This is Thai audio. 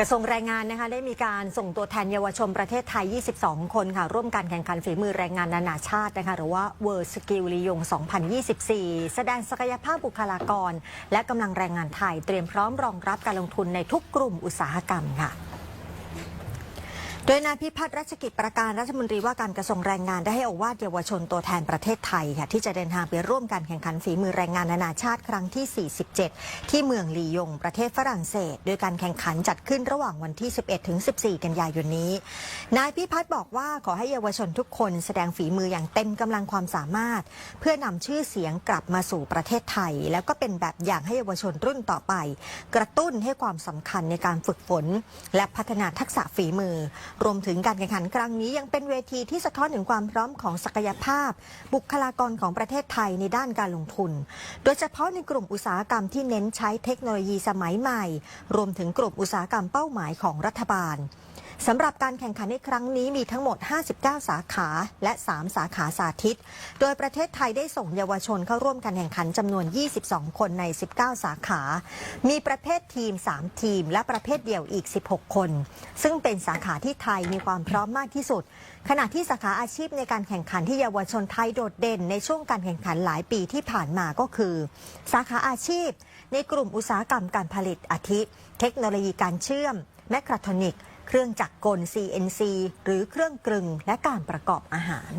กระทรวงแรงงานนะคะได้มีการส่งตัวแทนเยาวชนประเทศไทย 22 คนค่ะ ร่วมการแข่งขันฝีมือแรงงานนานาชาตินะคะหรือว่า World Skill ลียง 2024 แสดงศักยภาพบุคลากร และกำลังแรงงานไทยเตรียมพร้อมรองรับการลงทุนในทุกกลุ่มอุตสาหกรรมค่ะ โดยนายพิพัฒน์รัชกิจประการรัฐมนตรีว่าการกระทรวงแรงงานได้ให้โอวาทเยาวชนตัวแทนประเทศไทยค่ะที่จะเดินทางไปร่วมการแข่งขันฝีมือแรงงานนานาชาติครั้งที่ 47 ที่เมืองลียง ประเทศฝรั่งเศส โดยการแข่งขันจัดขึ้นระหว่างวันที่ 11 ถึง 14 กันยายนนี้ นายพิพัฒน์บอกว่าขอให้เยาวชนทุกคนแสดงฝีมืออย่างเต็มกำลังความสามารถ เพื่อนำชื่อเสียงกลับมาสู่ประเทศไทย แล้วก็เป็นแบบอย่างให้เยาวชนรุ่นต่อไป กระตุ้นให้ความสำคัญในการฝึกฝน และพัฒนาทักษะฝีมือรวมถึงการแข่งขันครั้งนี้ยังเป็นเวทีที่สะท้อนถึงความพร้อมของศักยภาพ บุคลากรของประเทศไทยในด้านการลงทุน โดยเฉพาะในกลุ่มอุตสาหกรรมที่เน้นใช้เทคโนโลยีสมัยใหม่ รวมถึงกลุ่มอุตสาหกรรมเป้าหมายของรัฐบาล สำหรับการแข่งขันในครั้งนี้มีทั้งหมด 59 สาขาและ 3 สาขาสาธิต โดยประเทศไทยได้ส่งเยาวชนเข้าร่วมการแข่งขันจำนวน 22 คนใน 19 สาขา มีประเภททีม 3 ทีม และประเภทเดี่ยวอีก 16 คน ซึ่งเป็นสาขาที่ไทยมีความพร้อมมากที่สุด ขณะที่สาขาอาชีพในการแข่งขันที่เยาวชนไทยโดดเด่นในช่วงการแข่งขันหลายปีที่ผ่านมาก็คือ สาขาอาชีพ ในกลุ่มอุตสาหกรรมการผลิตอาทิ เทคโนโลยีการเชื่อมแมคคาทรอนิก เครื่องจักรกล CNC หรือเครื่องกลึงและการประกอบอาหาร